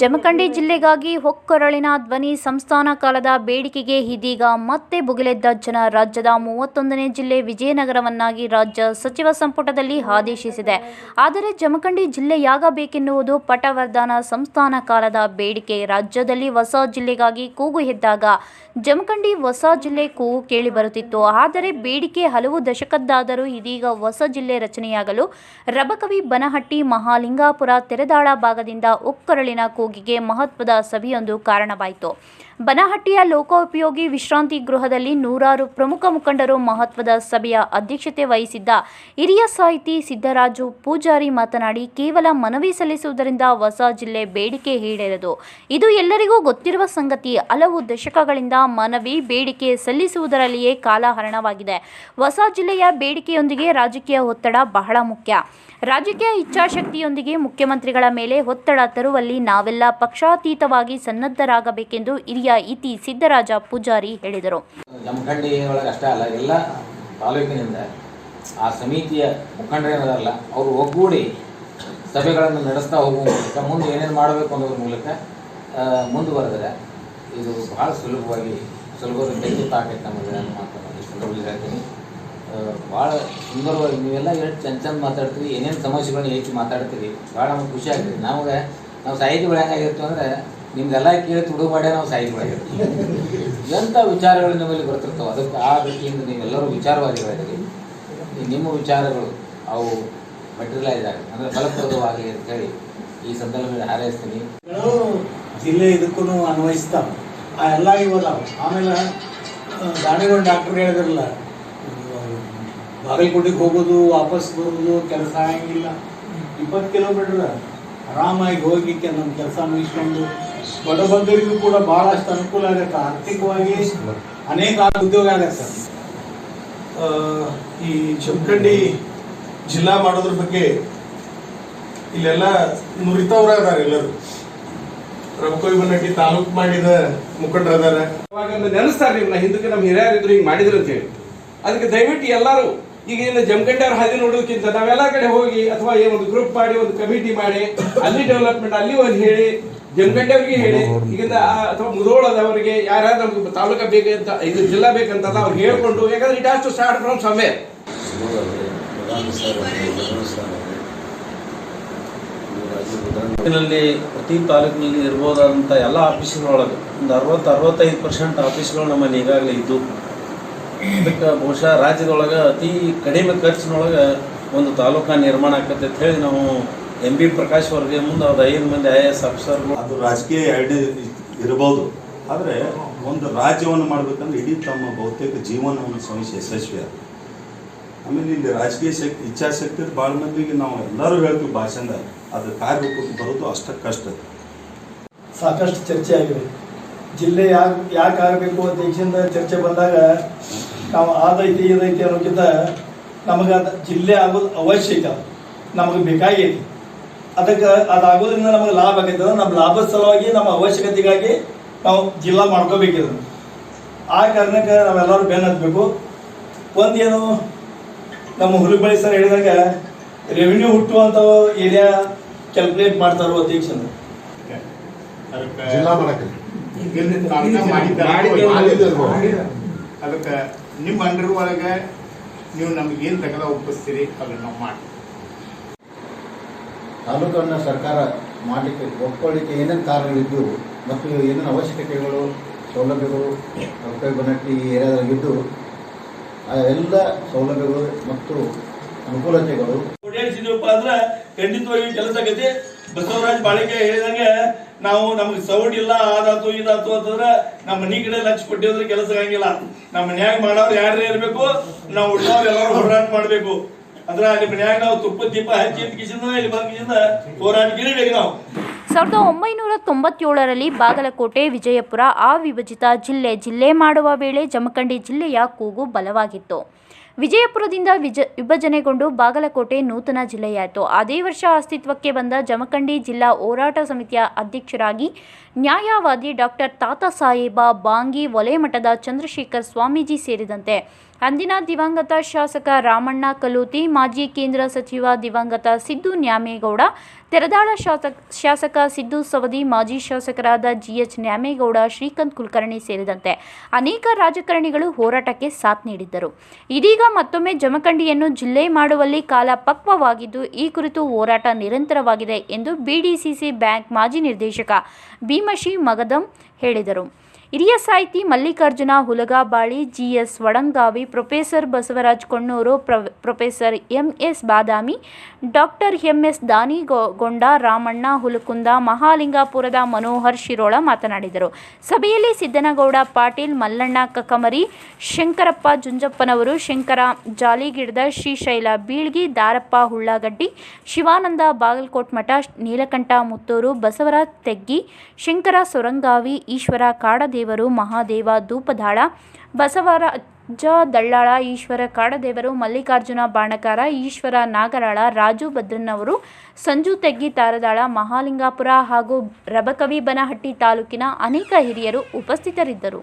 ಜಮಖಂಡಿ ಜಿಲ್ಲೆಗಾಗಿ ಹೊಕ್ಕೊರಳಿನ ಧ್ವನಿ ಸಂಸ್ಥಾನ ಕಾಲದ ಬೇಡಿಕೆಗೆ ಇದೀಗ ಮತ್ತೆ ಭುಗಿಲೆದ್ದ ಜನ. ರಾಜ್ಯದ ಮೂವತ್ತೊಂದನೇ ಜಿಲ್ಲೆ ವಿಜಯನಗರವನ್ನಾಗಿ ರಾಜ್ಯ ಸಚಿವ ಸಂಪುಟದಲ್ಲಿ ಆದೇಶಿಸಿದೆ. ಆದರೆ ಜಮಖಂಡಿ ಜಿಲ್ಲೆಯಾಗಬೇಕೆನ್ನುವುದು ಪಟವರ್ಧನ ಸಂಸ್ಥಾನ ಕಾಲದ ಬೇಡಿಕೆ. ರಾಜ್ಯದಲ್ಲಿ ಹೊಸ ಜಿಲ್ಲೆಗಾಗಿ ಕೂಗು ಎದ್ದಾಗ ಜಮಖಂಡಿ ಹೊಸ ಜಿಲ್ಲೆ ಕೂಗು ಕೇಳಿಬರುತ್ತಿತ್ತು. ಆದರೆ ಬೇಡಿಕೆ ಹಲವು ದಶಕದ್ದಾದರೂ ಇದೀಗ ಹೊಸ ಜಿಲ್ಲೆ ರಚನೆಯಾಗಲು ರಬಕವಿ ಬನಹಟ್ಟಿ ಮಹಾಲಿಂಗಾಪುರ ತೆರೆದಾಳ ಭಾಗದಿಂದ ಒಕ್ಕರಳಿನ ಕೂಗಿಗೆ ಮಹತ್ವದ ಸಭೆಯೊಂದು ಕಾರಣವಾಯಿತು. ಬನಹಟ್ಟಿಯ ಲೋಕೋಪಯೋಗಿ ವಿಶ್ರಾಂತಿ ಗೃಹದಲ್ಲಿ ನೂರಾರು ಪ್ರಮುಖ ಮುಖಂಡರು ಮಹತ್ವದ ಸಭೆಯ ಅಧ್ಯಕ್ಷತೆ ವಹಿಸಿದ್ದ ಹಿರಿಯ ಸಾಹಿತಿ ಸಿದ್ದರಾಜು ಪೂಜಾರಿ ಮಾತನಾಡಿ, ಕೇವಲ ಮನವಿ ಸಲ್ಲಿಸುವುದರಿಂದ ಹೊಸ ಜಿಲ್ಲೆ ಬೇಡಿಕೆ ಈಡೇರದು. ಇದು ಎಲ್ಲರಿಗೂ ಗೊತ್ತಿರುವ ಸಂಗತಿ. ಹಲವು ದಶಕಗಳಿಂದ ಮನವಿ, ಬೇಡಿಕೆ ಸಲ್ಲಿಸುವುದರಲ್ಲಿಯೇ ಕಾಲಹರಣವಾಗಿದೆ. ಹೊಸ ಜಿಲ್ಲೆಯ ಬೇಡಿಕೆಯೊಂದಿಗೆ ರಾಜಕೀಯ ಒತ್ತಡ ಬಹಳ ಮುಖ್ಯ. ರಾಜಕೀಯ ಇಚ್ಛಾಶಕ್ತಿಯೊಂದಿಗೆ ಮುಖ್ಯಮಂತ್ರಿಗಳ ಮೇಲೆ ಒತ್ತಡ ತರುವಲ್ಲಿ ನಾವೆಲ್ಲ ಪಕ್ಷಾತೀತವಾಗಿ ಸನ್ನದ್ಧರಾಗಬೇಕೆಂದು ಹಿರಿಯ ಇತಿ ಸಿದ್ದರಾಜ ಪೂಜಾರಿ ಹೇಳಿದರು. ತಾಲೂಕಿನಿಂದ ಆ ಸಮಿತಿಯ ಮುಖಂಡರೇನದಾರಲ್ಲ ಅವರು ಒಗ್ಗೂಡಿ ಸಭೆಗಳನ್ನು ನಡೆಸ್ತಾ ಹೋಗುವ ಮೂಲಕ ಮುಂದೆ ಏನೇನು ಮಾಡಬೇಕು ಅನ್ನೋದ್ರ ಮೂಲಕ ಮುಂದುವರೆದರೆ ಇದು ಭಾಳ ಸುಲಭವಾಗಿ ಸುಲಭದ ತೆಗೆದು ನಮ್ಮ ನಮಗೆ ಸಂದರ್ಭದಲ್ಲಿ ಹೇಳ್ತೀನಿ. ಭಾಳ ಸುಂದರವಾಗಿ ನೀವೆಲ್ಲ ಎಷ್ಟು ಚಂದ ಚಂದ ಮಾತಾಡ್ತೀರಿ, ಏನೇನು ಸಮಸ್ಯೆಗಳನ್ನ ಹೆಚ್ಚು ಮಾತಾಡ್ತೀರಿ ಭಾಳ ನಮ್ಗೆ ಖುಷಿ ನಮಗೆ ನಾವು ಸಾಹಿತಿಗಳು ಹೆಂಗಾಗಿರ್ತೀವಿ ಅಂದ್ರೆ ನಿಮ್ದೆಲ್ಲ ಕೇಳಿ ತುಡು ಮಾಡೇ ನಾವು ಸಾಹಿತಿಗಳಾಗಿರ್ತೀವಿ ಎಂಥ ವಿಚಾರಗಳು ನಿಮ್ಮಲ್ಲಿ ಬರ್ತಿರ್ತಾವೆ? ಅದಕ್ಕೆ ಆ ದೃಷ್ಟಿಯಿಂದ ನೀವೆಲ್ಲರೂ ವಿಚಾರವಾದಿಗಳಿದ್ದೀರಿ ನಿಮ್ಮ ವಿಚಾರಗಳು ಅವು ಮೆಟೀರಿಯಲೈಸ್ ಆಗಿ, ಅಂದರೆ ಫಲಪ್ರದವಾಗಲಿ ಅಂತೇಳಿ ಈ ಸಂದರ್ಭದಲ್ಲಿ ಹಾರೈಸ್ತೀನಿ. ಜಿಲ್ಲೆ ಇದಕ್ಕೂ ಅನ್ವಯಿಸ್ತಾವ. ಆ ಎಲ್ಲ ಇವಲ್ಲ. ಆಮೇಲೆ ದಾಣಿಗೊಂಡು ಡಾಕ್ಟರ್ ಹೇಳಿದ್ರಲ್ಲ, ಬಾಗಲಕೋಟೆಗೆ ಹೋಗೋದು, ವಾಪಸ್ ಬರೋದು, ಕೆಲಸ ಆಗಿಲ್ಲ ಇಪ್ಪತ್ತು ಕಿಲೋಮೀಟ್ರ್ ಆರಾಮಾಗಿ ಹೋಗಿಕ್ಕೆ ನಮ್ಮ ಕೆಲಸ ಮುಗಿಸ್ಕೊಂಡು ಬಡಬಗ್ಗರಿಗೂ ಕೂಡ ಭಾಳಷ್ಟು ಅನುಕೂಲ ಆಗತ್ತೆ. ಆರ್ಥಿಕವಾಗಿ ಅನೇಕ ಉದ್ಯೋಗ ಆಗತ್ತೆ. ಆ, ಈ ಜಮಖಂಡಿ ಜಿಲ್ಲಾ ಮಾಡೋದ್ರ ಬಗ್ಗೆ ಇಲ್ಲೆಲ್ಲ ನುರಿತವ್ರ ಅದಾರ ಎಲ್ಲರೂ. ರಬಕವಿ ಬನ್ನಟ್ಟಿ ತಾಲೂಕ್ ಮಾಡಿದ ಮುಖಂಡರು ಅದಾರ ಅವಾಗ ನೆನೆಸ್ತಾರೆ ನಿಮ್ನ ಹಿಂದಕ್ಕೆ ನಮ್ಮ ಹಿರಿಯರಿದ್ರು ಹಿಂಗೆ ಮಾಡಿದ್ರು ಅಂತ ಹೇಳಿ ಅದಕ್ಕೆ ದಯವಿಟ್ಟು ಎಲ್ಲರೂ ಈಗ ಏನು ಜಮಖಂಡಿಯವ್ರ ಹಾದಿ ನೋಡೋದಕ್ಕಿಂತ ನಾವೆಲ್ಲ ಕಡೆ ಹೋಗಿ ಅಥವಾ ಏನೊಂದು ಗ್ರೂಪ್ ಮಾಡಿ, ಒಂದು ಕಮಿಟಿ ಮಾಡಿ, ಅಲ್ಲಿ ಡೆವಲಪ್ಮೆಂಟ್ ಅಲ್ಲಿ ಒಂದು ಹೇಳಿ, ಜಮಖಂಡಿಯವ್ರಿಗೆ ಹೇಳಿ, ಈಗಿಂದ ಆ- ಅಥವಾ ಮುಧೋಳದವರಿಗೆ ಯಾರ್ಯಾರು ನಮ್ಗೆ ತಾಲೂಕ ಬೇಕಂತ ಇದು ಜಿಲ್ಲಾ ಬೇಕಂತ ಅವ್ರು ಹೇಳ್ಕೊಂಡು, ಯಾಕಂದ್ರೆ it has to start from ಸಮೇ ಪ್ರತಿ ತಾಲೂಕಿನಲ್ಲಿ ಇರ್ಬೋದಾದಂಥ ಎಲ್ಲ ಆಫೀಸ್ಗಳೊಳಗೆ ಒಂದು ಅರವತ್ತು, ಅರವತ್ತೈದು ಪರ್ಸೆಂಟ್ ಆಫೀಸ್ಗಳು ನಮ್ಮಲ್ಲಿ ಈಗಾಗಲೇ ಇದ್ದು. ಅದಕ್ಕೆ ಬಹುಶಃ ರಾಜ್ಯದೊಳಗೆ ಅತಿ ಕಡಿಮೆ ಖರ್ಚಿನೊಳಗೆ ಒಂದು ತಾಲೂಕು ನಿರ್ಮಾಣ ಆಕತ್ತೆ ಅಂತ ಹೇಳಿ ನಾವು ಎಂ ಬಿ ಪ್ರಕಾಶ್ ಅವ್ರಿಗೆ ಮುಂದೆ ಅದು ಐದು ಮಂದಿ ಐ ಎ ಎಸ್ ಆಫೀಸರ್ಗಳು ಅದು ರಾಜಕೀಯ ಐಡಿ ಇರಬಹುದು ಆದರೆ ಒಂದು ರಾಜ್ಯವನ್ನು ಮಾಡಬೇಕಂದ್ರೆ ಇಡೀ ತಮ್ಮ ಬಹುತೇಕ ಜೀವನವನ್ನು ಶ್ರಮಿಸಿ ಯಶಸ್ವಿ ಆಮೇಲೆ ಇಲ್ಲಿ ರಾಜಕೀಯ ಶಕ್ತಿ ಇಚ್ಛಾಶಕ್ತಿ ಭಾಳ ಮಂದಿಗೆ ನಾವು ಎಲ್ಲರೂ ಹೇಳ್ತೀವಿ ಭಾಷೆಯಿಂದ ಅದು ಕಾರ್ಯರೂಪಕ್ಕೆ ಬರೋದು ಅಷ್ಟಕ್ಕೆ ಕಷ್ಟ. ಸಾಕಷ್ಟು ಚರ್ಚೆ ಆಗಿದೆ. ಜಿಲ್ಲೆ ಯಾಕೆ ಯಾಕೆ ಆಗಬೇಕು ಅಂತ ದೇಶದಿಂದ ಚರ್ಚೆ ಬಂದಾಗ ನಾವು ಆದೈತಿ ಇದೈತಿ ಅನ್ನೋಕ್ಕಿಂತ ನಮಗೆ ಅದು ಜಿಲ್ಲೆ ಆಗೋದು ಅವಶ್ಯಕ. ನಮಗೆ ಬೇಕಾಗೈತಿ. ಅದಕ್ಕೆ ಅದಾಗೋದ್ರಿಂದ ನಮಗೆ ಲಾಭ ಆಗೈತೆ ಅಂದ್ರೆ ನಮ್ಮ ಲಾಭದ ಸಲುವಾಗಿ ನಮ್ಮ ಅವಶ್ಯಕತೆಗಾಗಿ ನಾವು ಜಿಲ್ಲಾ ಮಾಡ್ಕೋಬೇಕಿದ್ರು ಆ ಕಾರಣಕ್ಕೆ ನಾವೆಲ್ಲರೂ ಬೆನ್ನು ಹತ್ತಬೇಕು ಒಂದೇನು ನಮ್ಮ ಹುಲಿಬಳಿ ಸರ್ ಹೇಳಿದಾಗ ರೆವಿನ್ಯೂ ಹುಟ್ಟುವಂಥ ಏರಿಯಾ ಕ್ಯಾಲ್ಕುಲೇಟ್ ಮಾಡ್ತಾರೋ ಅಧ್ಯಕ್ಷರು. ಮಾಡಕ್ಕೆ. ಅದಕ್ಕೆ ನಿಮ್ಮ ಅಂಡರ್ ಒಳಗೆ ನೀವು ನಮ್ಗೆ ಏನು ತಗದ ಒಪ್ಪಿಸ್ತೀರಿ ಅದನ್ನ ನಾವು ಮಾಡಿ. ತಾಲೂಕನ್ನು ಸರ್ಕಾರ ಮಾಡಲಿಕ್ಕೆ ಒಪ್ಕೊಳ್ಳಿಕ್ಕೆ ಏನೇನು ಕಾರಣಗಳಿದ್ದು ಮತ್ತು ಏನೇನು ಅವಶ್ಯಕತೆಗಳು ಸೌಲಭ್ಯಗಳು ರೊಕ್ಕ ಬನಟ್ಟಿ ಏರಿಯಾದಾಗಿದ್ದು ಆ ಎಲ್ಲ ಸೌಲಭ್ಯಗಳು ಮತ್ತು ಅನುಕೂಲತೆಗಳು. ಅಂದ್ರೆ ಖಂಡಿತವಾಗಿ ಕೆಲಸ ಆಗೈತಿ. ಬಸವರಾಜ್ ಬಾಳಿಕೆ ಹೇಳಿದಂಗೆ ನಾವು ನಮ್ಗೆ ಸೌಂಡ್ ಇಲ್ಲ ಅದಾತು ಇದಾತು ಅಂತಂದ್ರೆ ನಮ್ಮ ಮನಿ ಕಡೆ ಲಕ್ಷ ಕೊಟ್ಟಿದ್ರೆ ಕೆಲಸ ಆಗಂಗಿಲ್ಲ. ನಮ್ಮ ಮನ್ಯಾಗ ಮಾಡೋರು ಯಾರೇ ಇರ್ಬೇಕು, ನಾವು ಉಳ್ಳವ್ರು ಎಲ್ಲರೂ ಹೋರಾಟ ಮಾಡ್ಬೇಕು. ಅಂದ್ರೆ ಅಲ್ಲಿ ಮನ್ಯಾಗ ನಾವು ತುಪ್ಪ ದೀಪ ಹಚ್ಚಿ ಕಿಸಿಂದ ಇಲ್ಲಿ ಬಂದ ಹೋರಾಟಗಿರಿ ಹೋರಾಟಕ್ಕೆ ನಾವು. ಸಾವಿರದ ಒಂಬೈನೂರ ತೊಂಬತ್ತೇಳರಲ್ಲಿ ಬಾಗಲಕೋಟೆ, ವಿಜಯಪುರ ಅವಿಭಜಿತ ಜಿಲ್ಲೆ ಜಿಲ್ಲೆ ಮಾಡುವ ವೇಳೆ ಜಮಖಂಡಿ ಜಿಲ್ಲೆಯ ಕೂಗು ಬಲವಾಗಿತ್ತು. ವಿಜಯಪುರದಿಂದ ವಿಜ ವಿಭಜನೆಗೊಂಡು ಬಾಗಲಕೋಟೆ ನೂತನ ಜಿಲ್ಲೆಯಾಯಿತು. ಅದೇ ವರ್ಷ ಅಸ್ತಿತ್ವಕ್ಕೆ ಬಂದ ಜಮಖಂಡಿ ಜಿಲ್ಲಾ ಹೋರಾಟ ಸಮಿತಿಯ ಅಧ್ಯಕ್ಷರಾಗಿ ನ್ಯಾಯವಾದಿ ಡಾಕ್ಟರ್ ತಾತಾ ಸಾಹೇಬ ಬಾಂಗಿ ವಲಯಮಠದ ಚಂದ್ರಶೇಖರ್ ಸ್ವಾಮೀಜಿ ಸೇರಿದಂತೆ ಅಂದಿನ ದಿವಂಗತ ಶಾಸಕ ರಾಮಣ್ಣ ಕಲೂತಿ ಮಾಜಿ ಕೇಂದ್ರ ಸಚಿವ ದಿವಂಗತ ಸಿದ್ದು ನ್ಯಾಮೇಗೌಡ, ತೆರದಾಳ ಶಾಸಕ ಶಾಸಕ ಸಿದ್ದು ಸವದಿ, ಮಾಜಿ ಶಾಸಕರಾದ ಜಿಎಚ್ ನ್ಯಾಮೇಗೌಡ, ಶ್ರೀಕಾಂತ್ ಕುಲಕರ್ಣಿ ಸೇರಿದಂತೆ ಅನೇಕ ರಾಜಕಾರಣಿಗಳು ಹೋರಾಟಕ್ಕೆ ಸಾಥ್ ನೀಡಿದ್ದರು. ಇದೀಗ ಮತ್ತೊಮ್ಮೆ ಜಮಖಂಡಿಯನ್ನು ಜಿಲ್ಲೆ ಮಾಡುವಲ್ಲಿ ಕಾಲ ಪಕ್ವವಾಗಿದ್ದು, ಈ ಕುರಿತು ಹೋರಾಟ ನಿರಂತರವಾಗಿದೆ ಎಂದು ಬಿಡಿಸಿಸಿ ಬ್ಯಾಂಕ್ ಮಾಜಿ ನಿರ್ದೇಶಕ ಭೀಮಶಿ ಮಗದಂ ಹೇಳಿದರು. ಹಿರಿಯ ಸಾಹಿತಿ Mallikarjuna Hulagabali, GS Vadangavi, professor Basavaraj Konnur professor professor MS Badami, doctor M S Danigonda Ramanna Hulakunda, ಮಹಾಲಿಂಗಾಪುರದ Manohar Shirol ಮಾತನಾಡಿದರು. ಸಭೆಯಲ್ಲಿ ಸಿದ್ದನಗೌಡ, ಪಾಟೀಲ್, ಮಲ್ಲಣ್ಣ ಕಕಮರಿ, ಶಂಕರಪ್ಪ ಜುಂಜಪ್ಪನವರು, ಶಂಕರ ಜಾಲಿಗಿಡದ ಶ್ರೀಶೈಲ ಬೀಳ್ಗಿ, ದಾರಪ್ಪ ಹುಳ್ಳಾಗಡ್ಡಿ, ಶಿವಾನಂದ ಬಾಗಲಕೋಟ್ ಮಠ, ನೀಲಕಂಠ ಮುತ್ತೂರು, ಬಸವರಾಜ್ ತೆಗ್ಗಿ, ಶಂಕರ ಸೊರಂಗಾವಿ, ಈಶ್ವರ ಕಾಡದೇವರು, ಮಹಾದೇವ ಧೂಪದಾಳ ಬಸವರಾಜ ದಳ್ಳಾಳ, ಈಶ್ವರ ಕಾಡದೇವರು, ಮಲ್ಲಿಕಾರ್ಜುನ ಬಾಣಕಾರ, ಈಶ್ವರ ನಾಗರಾಳ, ರಾಜು ಭದ್ರನ್ನವರು ಸಂಜು ತೆಗ್ಗಿ ತಾರದಾಳ, ಮಹಾಲಿಂಗಾಪುರ ಹಾಗೂ ರಬಕವಿ ಬನಹಟ್ಟಿ ತಾಲೂಕಿನ ಅನೇಕ ಹಿರಿಯರು ಉಪಸ್ಥಿತರಿದ್ದರು.